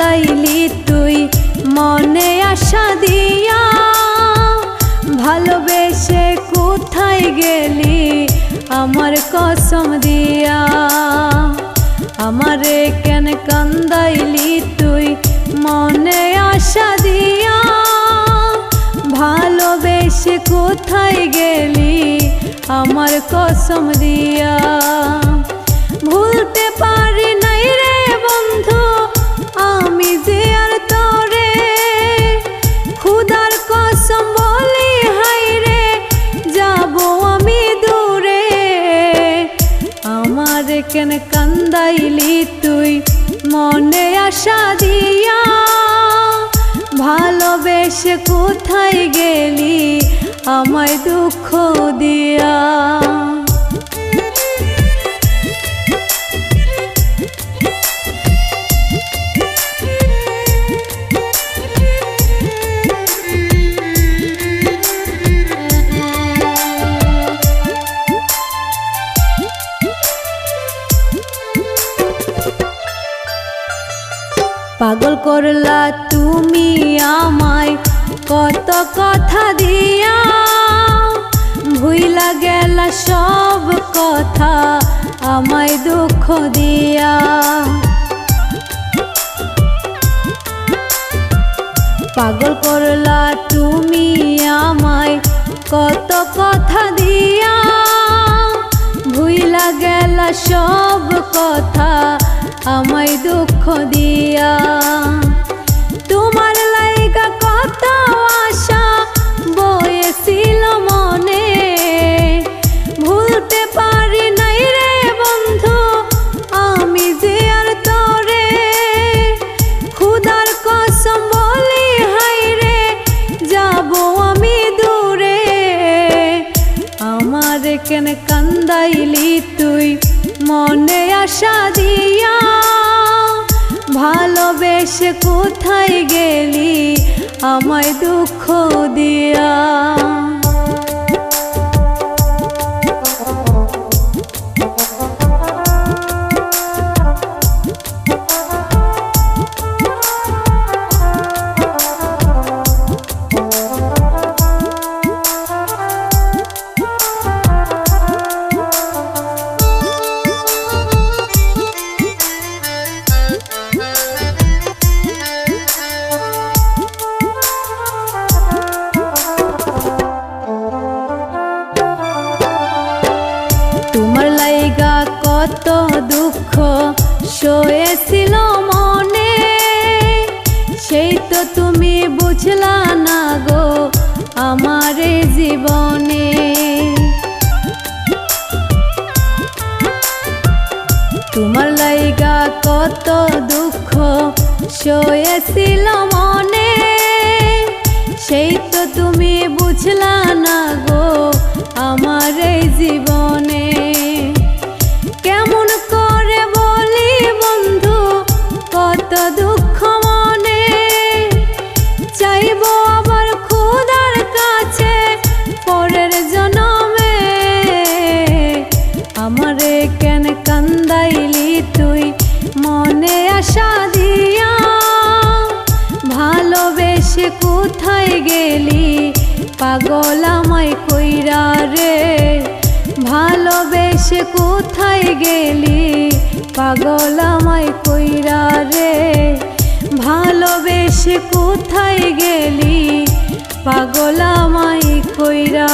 কান্দাইলি তুই মনে আশা দিয়া ভালোবেসে কোথায় গেলি আমার কসম দিয়া? আমার কেন কান্দাইলি তুই মনে আশা দিয়া? ভালোবেসে কোথায় গেলি আমার কসম দিয়া? কেন কান্দাইলি তুই? মনে আশা দিয়া ভালোবেসে কোথায় গেলি? আমায় দুঃখ দিয়া। পাগল করলা তুমি আমায়। কত কথা দিয়া ভুইলা গেলা সব কথা, আমায় দুঃখ দিয়া। পাগল করলা তুমি আমায়। কত কথা দিয়া ভুইলা গেলা সব কথা আমায় দুঃখ দিয়া। তোমার লাইগা কত আশা বয়েছিল মনে। ভুলতে পারি নাই রে বন্ধু, আমি যে আর তোরে। খুদার কসম বলি হাই রে, যাব আমি দূরে। আমার কেন কান্দাইলি তুই? মনে আশা দিয়া ভালোবেসে কোথায় গেলি? আমায় দুঃখ দিয়া। কত দুঃখ সয়েছিল মনে। সেই তো তুমি বুঝলা না গো আমার জীবনে। তোমার লাইগা কত দুঃখ সয়েছিল মনে। সেই তো তুমি বুঝলা না কোথায় গেলি? পাগল আমায় কইরা রে, ভালোবেসে কোথায় গেলি? পাগল আমায় কইরা রে, ভালোবেসে কোথায় গেলি? পাগল আমায় কইরা।